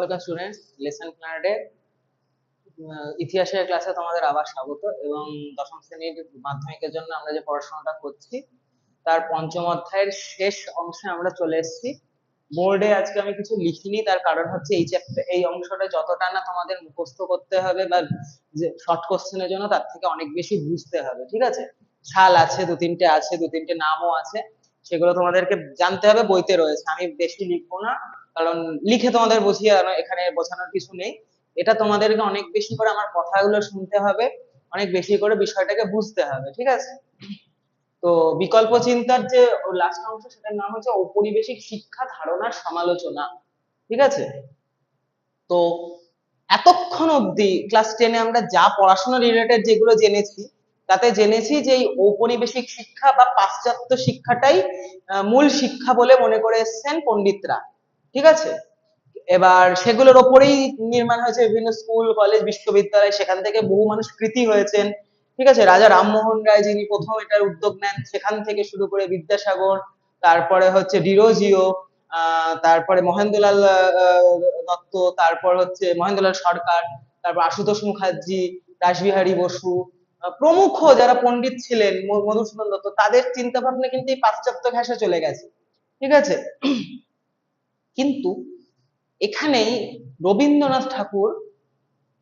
Welcome students lesson প্ল্যানেটে ইতিহাসের ক্লাসে তোমাদের আবার স্বাগত এবং দশম শ্রেণির মাধ্যমিকের জন্য আমরা যে পড়াশোনাটা করছি, তার পঞ্চম অধ্যায়ের শেষ অংশে আমরা চলে এসেছি। বোর্ডে আজকে আমি কিছু লিখিনি, তার কারণ হচ্ছে এই চ্যাপ্টার এই অংশটা যতটা না তোমাদের মুখস্থ করতে হবে বা যে শর্ট কোশ্চেনের জন্য তার থেকে অনেক বেশি বুঝতে হবে, ঠিক আছে? সাল আছে, দু তিনটে আছে, দু তিনটে নামও আছে, সেগুলো তোমাদেরকে জানতে হবে, বইতে রয়েছে। আমি বেশি লিখব না। কারণ লিখে তোমাদের বুঝিয়ে এখানে বোঝানোর কিছু নেই। এটা তোমাদেরকে অনেক বেশি করে আমার কথাগুলো শুনতে হবে, অনেক বেশি করে বিষয়টাকে বুঝতে হবে, ঠিক আছে? তো বিকল্প চিন্তার যে লাস্ট অংশ, সেটার নাম হচ্ছে ঔপনিবেশিক শিক্ষা ধারণার সমালোচনা, ঠিক আছে? তো এতক্ষণ অবধি ক্লাস টেনে আমরা যা পড়াশোনা রিলেটেড যেগুলো জেনেছি, তাতে জেনেছি যে এই ঔপনিবেশিক শিক্ষা বা পাশ্চাত্য শিক্ষাটাই মূল শিক্ষা বলে মনে করে এসছেন পণ্ডিতরা। ঠিক আছে? এবার সেগুলোর ওপরেই নির্মাণ হয়েছে বিভিন্ন স্কুল, কলেজ, বিশ্ববিদ্যালয়, সেখান থেকে বহু মানুষ কৃতি হয়েছেন। ঠিক আছে? রাজা রামমোহন রায় যিনি প্রথম এটার উদ্যোগ নেন, সেখান থেকে শুরু করে বিদ্যাসাগর, তারপরে হচ্ছে ডিরোজিও তারপরে মহেন্দ্রলাল দত্ত, তারপর হচ্ছে মহেন্দ্রলাল সরকার, তারপর আশুতোষ মুখার্জি, রাসবিহারী বসু প্রমুখ যারা পণ্ডিত ছিলেন মধুসূদন দত্ত, তাদের চিন্তা ভাবনা কিন্তু এই পাশ্চাত্য ঘেঁষে চলে গেছে। ঠিক আছে? কিন্তু এখানেই রবীন্দ্রনাথ ঠাকুর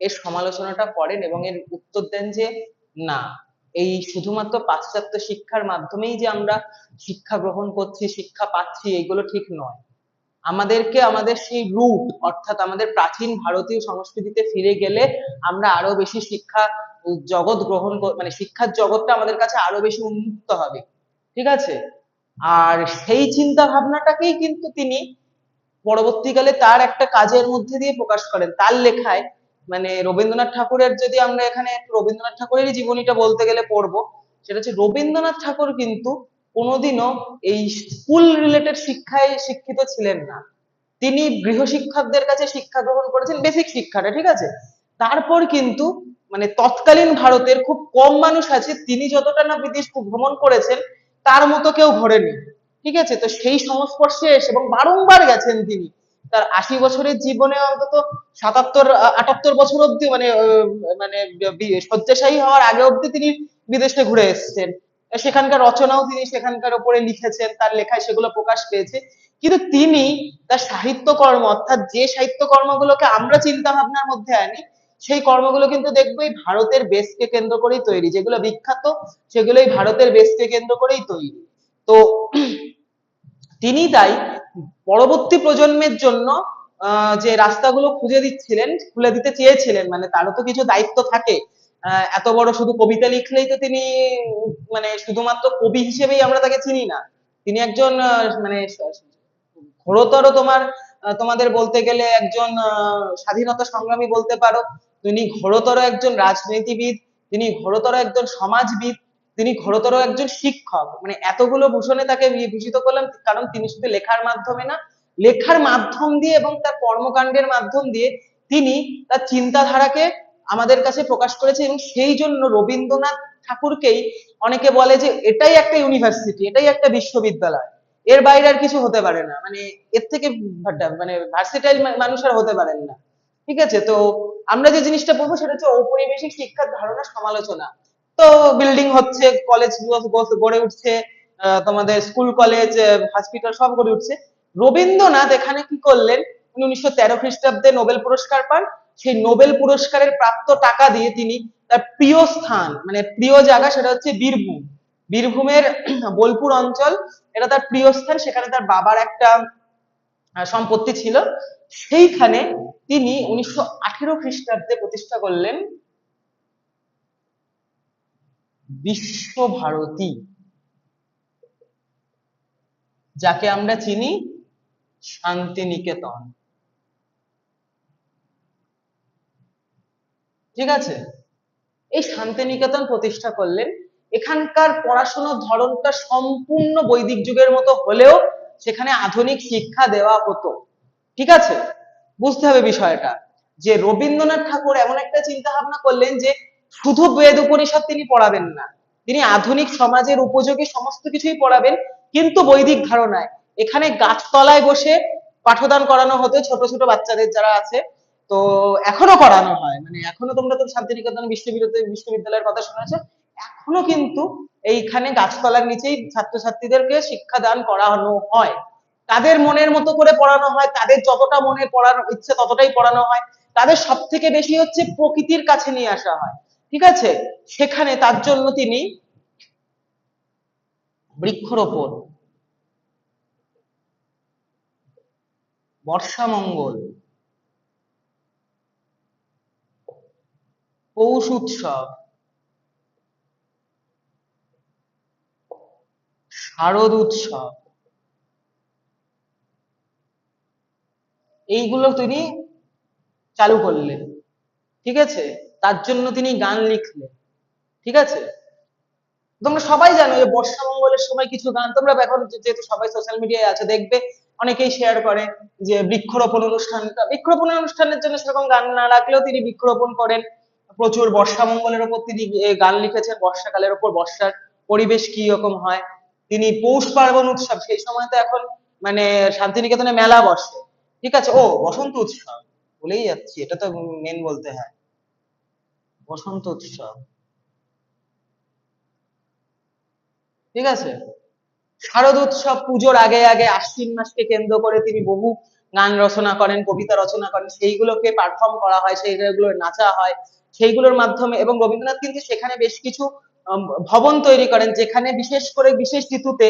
এর সমালোচনাটা করেন এবং এর উত্তর দেন যে না, এই শুধুমাত্র পাশ্চাত্য শিক্ষার মাধ্যমেই যে আমরা শিক্ষা গ্রহণ করছি, শিক্ষা পাচ্ছি, এগুলো ঠিক নয়। আমাদেরকে আমাদের সেই রুট অর্থাৎ আমাদের প্রাচীন ভারতীয় সংস্কৃতিতে ফিরে গেলে আমরা আরও বেশি শিক্ষা জগৎ গ্রহণ মানে শিক্ষার জগৎটা আমাদের কাছে আরও বেশি উন্মুক্ত হবে। ঠিক আছে? আর সেই চিন্তা ভাবনাটাকেই কিন্তু তিনি পরবর্তীকালে তার একটা কাজের মধ্যে দিয়ে প্রকাশ করেন। তার লেখায় মানে রবীন্দ্রনাথ ঠাকুরের যদি আমরা এখানে রবীন্দ্রনাথ ঠাকুরেরই জীবনীটা বলতে গেলে পড়ব, সেটা হচ্ছে রবীন্দ্রনাথ ঠাকুর কিন্তু কোনোদিনও এই স্কুল রিলেটেড শিক্ষায় শিক্ষিত ছিলেন না। তিনি গৃহশিক্ষকদের কাছে শিক্ষা গ্রহণ করেছেন বেসিক শিক্ষাটা, ঠিক আছে? তারপর কিন্তু মানে তৎকালীন ভারতের খুব কম মানুষ আছে, তিনি যতটা না বিদেশ ভ্রমণ করেছেন, তার মতো কেউ ঘোরেনি ঠিক আছে? তো সেই সংস্পর্শে এসে এবং বারংবার গেছেন তিনি। তার আশি বছরের জীবনে অন্তত সাতাত্তর আটাত্তর বছর অব্দি মানে মানে শয্যাশায়ী হওয়ার আগে অব্দি তিনি বিদেশে ঘুরে এসেছেন। সেখানকার রচনাও তিনি সেখানকার উপরে লিখেছেন, তার লেখায় সেগুলো প্রকাশ পেয়েছে। কিন্তু তিনি তার সাহিত্যকর্ম, অর্থাৎ যে সাহিত্যকর্মগুলোকে আমরা চিন্তা ভাবনার মধ্যে আনি, সেই কর্মগুলো কিন্তু দেখব এই ভারতের বেসকে কেন্দ্র করেই তৈরি। যেগুলো বিখ্যাত, সেগুলোই ভারতের বেসকে কেন্দ্র করেই তৈরি। তো তিনি তাই পরবর্তী প্রজন্মের জন্য যে রাস্তাগুলো খুঁজে দিচ্ছিলেন, খুলে দিতে চেয়েছিলেন মানে তারও তো কিছু দায়িত্ব থাকে। এত বড় শুধু কবিতা লিখলেই তো তিনি মানে শুধুমাত্র কবি হিসেবেই আমরা তাকে চিনি না। তিনি একজন মানে ঘোরতর তোমার তোমাদের বলতে গেলে একজন স্বাধীনতা সংগ্রামী বলতে পারো। তিনি ঘোরতর একজন রাজনীতিবিদ, তিনি ঘোরতর একজন সমাজবিদ তিনি ঘোরতর একজন শিক্ষক। মানে এতগুলো ভূষণে তাকে বি- ভূষিত করলাম, কারণ তিনি শুধু লেখার মাধ্যমে না, লেখার মাধ্যম দিয়ে এবং তার কর্মকাণ্ডের মাধ্যম দিয়ে তিনি তার চিন্তাধারাকে আমাদের কাছে প্রকাশ করেছে এবং সেই জন্য রবীন্দ্রনাথ ঠাকুরকেই অনেকে বলে যে, এটাই একটা ইউনিভার্সিটি এটাই একটা বিশ্ববিদ্যালয়। এর বাইরে আর কিছু হতে পারে না। মানে এর থেকে মানে ভার্সিটাইল মানুষ আর হতে পারেন না। ঠিক আছে? তো আমরা যে জিনিসটা বলব, সেটা হচ্ছে ঔপনিবেশিক শিক্ষার ধারণা সমালোচনা। তো বিল্ডিং হচ্ছে কলেজ গড়ে উঠছে তোমাদের স্কুল কলেজ হসপিটাল সব গড়ে উঠছে। রবীন্দ্রনাথ এখানে কি করলেন? উনি উনিশশো তেরো খ্রিস্টাব্দে নোবেল পুরস্কার পান। সেই নোবেল পুরস্কারের প্রাপ্ত টাকা দিয়ে তিনি তার প্রিয় স্থান মানে প্রিয় জায়গা সেটা হচ্ছে বীরভূম। বীরভূমের বোলপুর অঞ্চল, এটা তার প্রিয় স্থান, সেখানে তার বাবার একটা সম্পত্তি ছিল। সেইখানে তিনি উনিশশো আঠেরো খ্রিস্টাব্দে প্রতিষ্ঠা করলেন বিশ্বভারতী, যাকে আমরা চিনি শান্তিনিকেতন। ঠিক আছে? এই শান্তিনিকেতন প্রতিষ্ঠা করলেন। এখানকার পড়াশোনার ধরনটা সম্পূর্ণ বৈদিক যুগের মতো হলেও সেখানে আধুনিক শিক্ষা দেওয়া হতো। ঠিক আছে? বুঝতে হবে বিষয়টা। যে রবীন্দ্রনাথ ঠাকুর এমন একটা চিন্তা ভাবনা করলেন যে শুধু বেদ উপনিষদ তিনি পড়াবেন না। তিনি আধুনিক সমাজের উপযোগী সমস্ত কিছুই পড়াবেন, কিন্তু বৈদিক ধারণায়। এখানে গাছতলায় বসে পাঠদান করানো হতো, ছোট ছোট বাচ্চাদের যারা আছে। তো এখনও করানো হয়। মানে এখনও তোমরা তো শান্তিনিকেতন বিশ্ববিদ্যালয়, বিশ্ববিদ্যালয়ের কথা শুনেছো। এখনও কিন্তু এইখানে গাছতলার নিচেই ছাত্রছাত্রীদেরকে শিক্ষাদান করানো হয়। তাদের মনের মতো করে পড়ানো হয়, তাদের যতটা মনে পড়ার ইচ্ছে ততটাই পড়ানো হয়। তাদের সব থেকে বেশি হচ্ছে প্রকৃতির কাছে নিয়ে আসা হয়। ঠিক আছে? সেখানে তার জন্য তিনি বৃক্ষরোপণ, বর্ষামঙ্গল, পৌষ উৎসব, শারদ উৎসব, এইগুলো তিনি চালু করলেন। ঠিক আছে? তার জন্য তিনি গান লিখলেন। ঠিক আছে? তোমরা সবাই জানো যে বর্ষা মঙ্গলের সময় কিছু গান, তোমরা এখন যেহেতু সবাই সোশ্যাল মিডিয়ায় আছে, দেখবে অনেকেই শেয়ার করে যে বৃক্ষরোপণ অনুষ্ঠানটা বৃক্ষরোপণ অনুষ্ঠানের জন্য সেরকম গান না রাখলেও তিনি বৃক্ষরোপণ করেন। প্রচুর বর্ষা মঙ্গলের ওপর তিনি গান লিখেছেন, বর্ষাকালের ওপর বর্ষার পরিবেশ কি রকম হয়। তিনি পৌষ পার্বণ উৎসব, সেই সময় তো এখন মানে শান্তিনিকেতনে মেলা বসে। ঠিক আছে? ও, বসন্ত উৎসব, বলেই যাচ্ছি, এটা তো মেন বলতে হয়। বসন্ত উৎসব। ঠিক আছে? শারদ উৎসব পুজোর আগে আগে আশ্বিন মাসকে কেন্দ্র করে তিনি বহু গান রচনা করেন, কবিতা রচনা করেন। সেইগুলোকে পারফর্ম করা হয়, সেইগুলো নাচা হয়। সেইগুলোর মাধ্যমে এবং রবীন্দ্রনাথ কিন্তু সেখানে বেশ কিছু ভবন তৈরি করেন, যেখানে বিশেষ করে বিশেষ ঋতুতে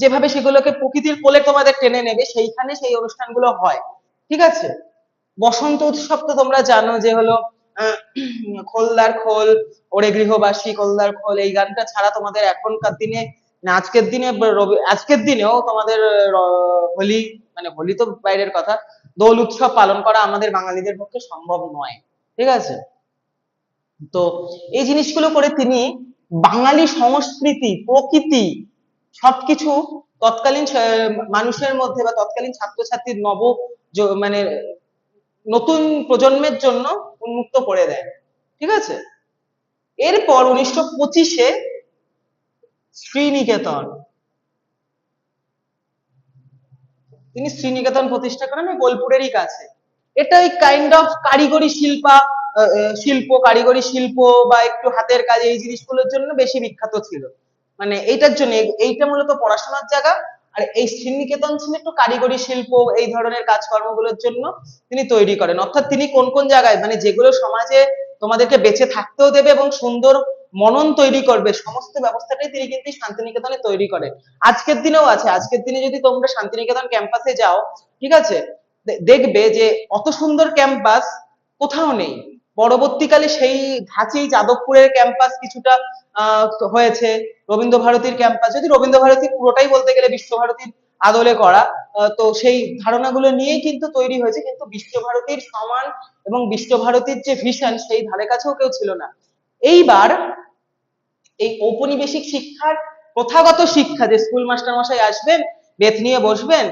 যেভাবে সেগুলোকে প্রকৃতির কোলে তোমাদের টেনে নেবে, সেইখানে সেই অনুষ্ঠানগুলো হয়। ঠিক আছে? বসন্ত উৎসব তো তোমরা জানো যে হলো খোলদার খোল, ওরে গৃহবাসী, খোলদার খোল, এই গানটা ছাড়া তোমাদের এখনকার দিনে আজকের দিনে আজকের দিনেও তোমাদের হোলি মানে হোলি তো বাইরের কথা, দোল উৎসব পালন করা আমাদের বাঙালিদের পক্ষে সম্ভব নয়, ঠিক আছে? তো এই জিনিসগুলো করে তিনি বাঙালি সংস্কৃতি, প্রকৃতি, সবকিছু তৎকালীন মানুষের মধ্যে বা তৎকালীন ছাত্রছাত্রীর নব মানে নতুন প্রজন্মের জন্য উন্মুক্ত করে দেয়। ঠিক আছে? এরপর উনিশশো পঁচিশে শ্রীনিকেতন। তিনি শ্রীনিকেতন প্রতিষ্ঠা করেন বোলপুরেরই কাছে। এটা ওই কাইন্ড অফ কারিগরি শিল্পা শিল্প, কারিগরি শিল্প বা একটু হাতের কাজ এই জিনিসগুলোর জন্য বেশি বিখ্যাত ছিল। মানে এইটার জন্য, এইটা মূলত পড়াশোনার জায়গা। আর এই শ্রীনিকেতন ছিল একটু কারিগরি শিল্প, এই ধরনের কাজকর্মগুলোর জন্য তিনি তৈরি করেন। অর্থাৎ তিনি কোন কোন জায়গায় মানে যেগুলো সমাজে তোমাদেরকে বেঁচে থাকতেও দেবে এবং সুন্দর মনন তৈরি করবে, সমস্ত ব্যবস্থাটাই তিনি কিন্তু শান্তিনিকেতনে তৈরি করেন। আজকের দিনেও আছে। আজকের দিনে যদি তোমরা শান্তিনিকেতন ক্যাম্পাসে যাও, ঠিক আছে? দেখবে যে অত সুন্দর ক্যাম্পাস কোথাও নেই। পরবর্তীকালে সেই ধাঁচেই যাদবপুরের ক্যাম্পাস কিছুটা হয়েছে রবীন্দ্র ভারতীর ক্যাম্পাস যদি রবীন্দ্র ভারতী পুরোটাই বলতে গেলে বিশ্বভারতীর আদলে করা তো সেই ধারণাগুলো নিয়েই কিন্তু তৈরি হয়েছে, কিন্তু বিশ্বভারতীর সমান এবং বিশ্বভারতীর যে ভিশন সেই ধারে কাছেও কেউ ছিল না। এইবার এই ঔপনিবেশিক শিক্ষার প্রথাগত শিক্ষা যে স্কুল মাস্টার মশাই আসবেন, বেত নিয়ে বসবেন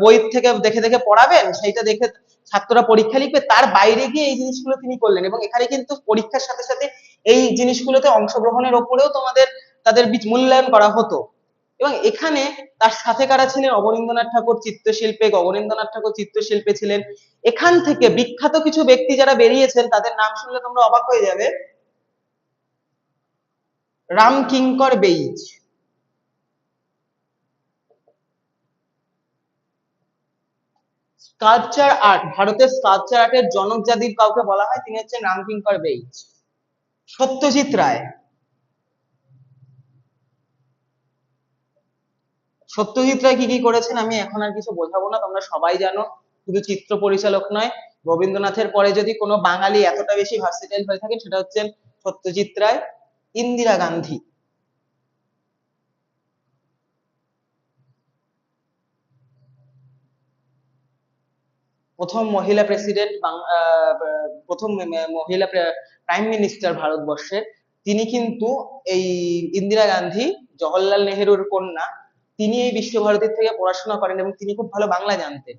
বই থেকে দেখে দেখে পড়াবেন, সেইটা দেখে ছাত্ররা পরীক্ষা লিখবে, তার বাইরে গিয়ে এই জিনিসগুলো তিনি করলেন। এবং এখানে কিন্তু পরীক্ষার সাথে সাথে এই জিনিসগুলোতে অংশগ্রহণের ওপরেও তোমাদের, তাদের মূল্যায়ন করা হতো। এবং এখানে তার সাথে কারা ছিলেন? অবনীন্দ্রনাথ ঠাকুর চিত্রশিল্পে, গগনেন্দ্রনাথ ঠাকুর চিত্রশিল্পে ছিলেন। এখান থেকে বিখ্যাত কিছু ব্যক্তি যারা বেরিয়েছেন, তাদের নাম শুনলে তোমরা অবাক হয়ে যাবে। রামকিঙ্কর বেইজ। স্কাল্পচার আর্ট ভারতের স্কাল্পচার আর্টের জনক যাদির কাউকে বলা হয়, তিনি হচ্ছেন রামকিঙ্কর বেইজ। সত্যজিৎ রায়। সত্যজিৎ রায় কি কি করেছেন আমি এখন আর কিছু বোঝাবো না, তোমরা সবাই জানো, শুধু চিত্র পরিচালক নয়, রবীন্দ্রনাথের পরে যদি কোনো বাঙালি এতটা বেশি ভার্সেটাইল হয়ে থাকেন, সেটা হচ্ছেন সত্যজিৎ রায়, ইন্দিরা গান্ধী। প্রথম মহিলা প্রেসিডেন্ট প্রথম মহিলা প্রাইম মিনিস্টার ভারতবর্ষের তিনি কিন্তু এই ইন্দিরা গান্ধী, জওহরলাল নেহেরুর কন্যা, তিনি এই বিশ্বভারতীর থেকে পড়াশোনা করেন এবং তিনি খুব ভালো বাংলা জানতেন।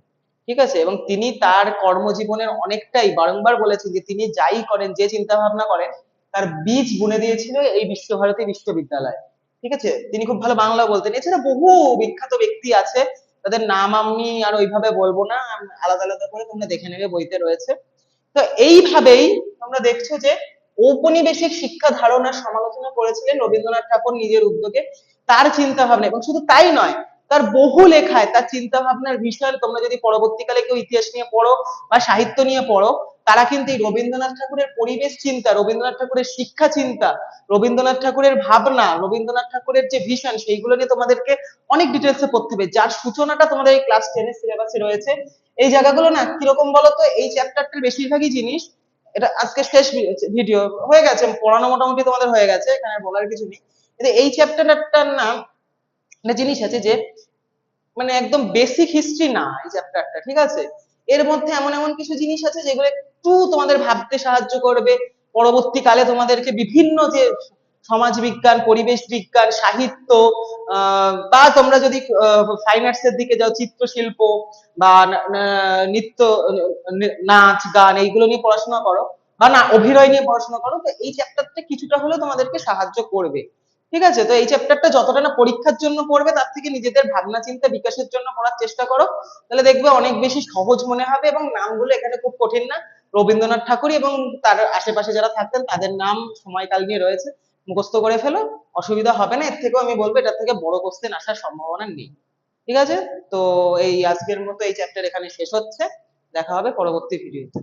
ঠিক আছে? এবং তিনি তার কর্মজীবনের অনেকটাই বারংবার বলেছেন যে তিনি যাই করেন, যে চিন্তা ভাবনা করেন, তার বীজ বুনে দিয়েছিল এই বিশ্বভারতী বিশ্ববিদ্যালয়। ঠিক আছে? তিনি খুব ভালো বাংলা বলতেন। এছাড়া বহু বিখ্যাত ব্যক্তি আছে তাদের নাম আমি আর ওইভাবে বলব না আলাদা আলাদা করে তোমরা দেখে নেবে, বইতে রয়েছে। তো এইভাবেই তোমরা দেখছ যে ঔপনিবেশিক শিক্ষা ধারণার সমালোচনা করেছিলেন রবীন্দ্রনাথ ঠাকুর নিজের উদ্যোগে তার চিন্তা ভাবনা এবং শুধু তাই নয়, তার বহু লেখায় তার চিন্তা ভাবনার বিষয় তোমরা যদি পরবর্তীকালে কেউ ইতিহাস নিয়ে পড়ো বা সাহিত্য নিয়ে পড়ো তারা কিন্তু এই রবীন্দ্রনাথ ঠাকুরের পরিবেশ চিন্তা, রবীন্দ্রনাথ ঠাকুরের শিক্ষা চিন্তা, রবীন্দ্রনাথ ঠাকুরের ভাবনা, রবীন্দ্রনাথ ঠাকুরের যে ভিশন সেইগুলো নিয়ে তোমাদেরকে অনেক ডিটেলসে পড়তে হবে। যার সূচনাটা তোমাদের এই ক্লাস টেনের সিলেবাসে রয়েছে। এই জায়গাগুলো না কীরকম বলো তো এই চ্যাপ্টারটার বেশিরভাগই জিনিস, এটা আজকে শেষ ভিডিও হয়ে গেছে, পড়ানো মোটামুটি তোমাদের হয়ে গেছে, এখানে বলার কিছু নেই। কিন্তু এই চ্যাপ্টারটার না জিনিস আছে যে মানে একদম বেসিক হিস্ট্রি না এই চ্যাপ্টারটা ঠিক আছে? এর মধ্যে এমন এমন কিছু জিনিস আছে যেগুলো একটু তোমাদের ভাবতে সাহায্য করবে। পরবর্তীকালে তোমাদেরকে বিভিন্ন যে সমাজ বিজ্ঞান পরিবেশ বিজ্ঞান, সাহিত্য বা তোমরা যদি ফাইন আর্টস এর দিকে যাও, চিত্রশিল্প বা নৃত্য নাচ, গান, এইগুলো নিয়ে পড়াশোনা করো বা না, অভিনয় নিয়ে পড়াশোনা করো, তো এই চ্যাপ্টারটা কিছুটা হলেও তোমাদেরকে সাহায্য করবে। ঠিক আছে? তো এই চ্যাপ্টারটা যতটা না পরীক্ষার জন্য পড়বে, তার থেকে নিজেদের ভাবনা চিন্তা বিকাশের জন্য পড়ার চেষ্টা করো। তাহলে দেখবে অনেক বেশি সহজ মনে হবে এবং নামগুলো এখানে খুব কঠিন না। রবীন্দ্রনাথ ঠাকুর এবং তার আশেপাশে যারা থাকতেন, তাদের নাম সময়কাল নিয়ে রয়েছে। মুখস্থ করে ফেলো, অসুবিধা হবে না, এর থেকেও আমি বলব এটার থেকে বড় কোশ্চেন আসার সম্ভাবনা নেই। ঠিক আছে? তো এই আজকের মতো এই চ্যাপ্টার এখানে শেষ হচ্ছে। দেখা হবে পরবর্তী ভিডিওতে